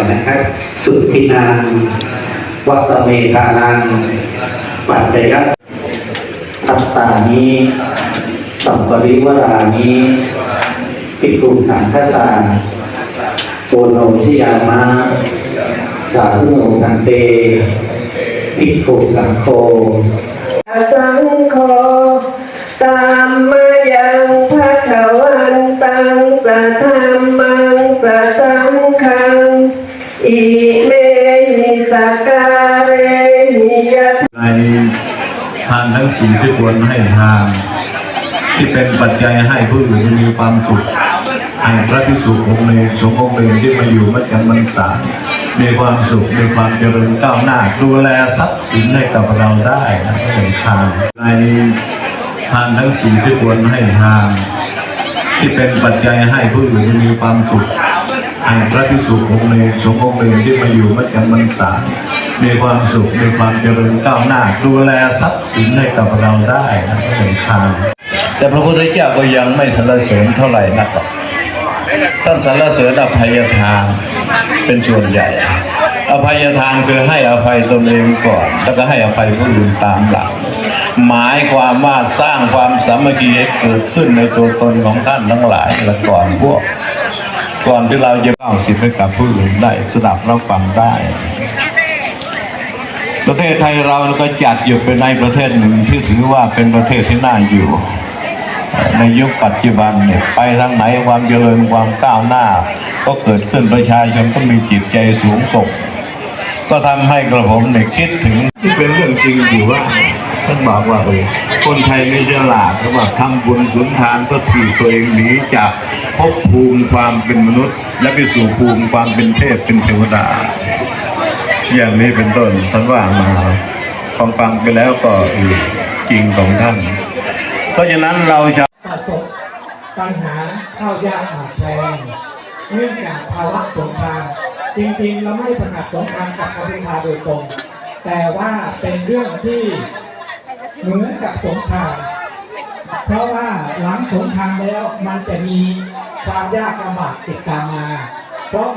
ปัจจัยก่อนนะครับ สุทินังวัตเมธานังปัจจยตัตตานิสัมปริวรานิปิกุสังคสานโอโนชิยามะสาธุโนทันเตปิกุสังโฆสังโฆตามมายังพระขวันตังสัทธรรมังสัท ในทานทั้งสี่ที่ควรให้ทาน ที่เป็นปัจจัยให้ผู้อื่นมีความสุขให้พระภิกษุองค์หนึ่งสงฆ์องค์หนึ่งที่มาอยู่มัจจำมันสามีความสุขมีความเจริญก้าวหน้าดูแลทรัพย์สินให้กับเราได้นะเป็นทานในทานทั้งสี่ที่ควรให้ทาน ที่เป็นปัจจัยให้ผู้อื่นมีความสุขให้พระภิกษุองค์หนึ่งสงฆ์องค์หนึ่งที่มาอยู่มัจจำมันสา มีความสุขมีความเจริญก้าวหน้า ดูแลทรัพย์สินให้กับเราได้นะก็เป็นทานแต่พระพุทธเจ้าก็ยังไม่สรรเสริญเท่าไหร่นักหรอกท่านสรรเสริญอภัยทานเป็นส่วนใหญ่ อภัยทานคือให้อภัยตนเองก่อน แล้วก็ให้อภัยผู้อื่นตามหลังหมายความว่าสร้างความสามัคคีให้เกิดขึ้นในตัวตนของท่านทั้งหลายและก่อนพวก ก่อนที่เราจะเล่าสิทธิ์ให้กับผู้อื่นได้สดับรับฟังได้ ประเทศไทยเราก็จัดอยู่เป็นในประเทศหนึ่งที่ถือว่าเป็นประเทศที่น่าอยู่ ในยุคปัจจุบันเนี่ยไปทางไหนความเจริญความก้าวหน้า ก็เกิดขึ้นประชาชนก็มีจิตใจสูงส่งก็ทำให้กระผมเนี่ยคิดถึงที่เป็นเรื่องจริงอยู่ว่าท่านบอกว่าเออคนไทยไม่ฉลาดเขาบอกทำบุญสุนทานเพื่อถีบตัวเองหนีจากภพภูมิความเป็นมนุษย์ และไปสู่ภูมิความเป็นเทพเป็นเทวดา อย่างนี้เป็นต้นท่านว่ามาฟังฟังไปแล้วก็อจริงของท่าน เพราะฉะนั้นเราจะประสบปัญหาข้าวยากหมากแพงเนื่องจากภาวะสงครามจริงๆเราไม่ถนัดสงครามกับกัมพูชาโดยตรง แต่ว่าเป็นเรื่องที่เหมือนกับสงครามเพราะว่าหลังสงครามแล้วมันจะมีความยากลำบากติดตามมาเพราะ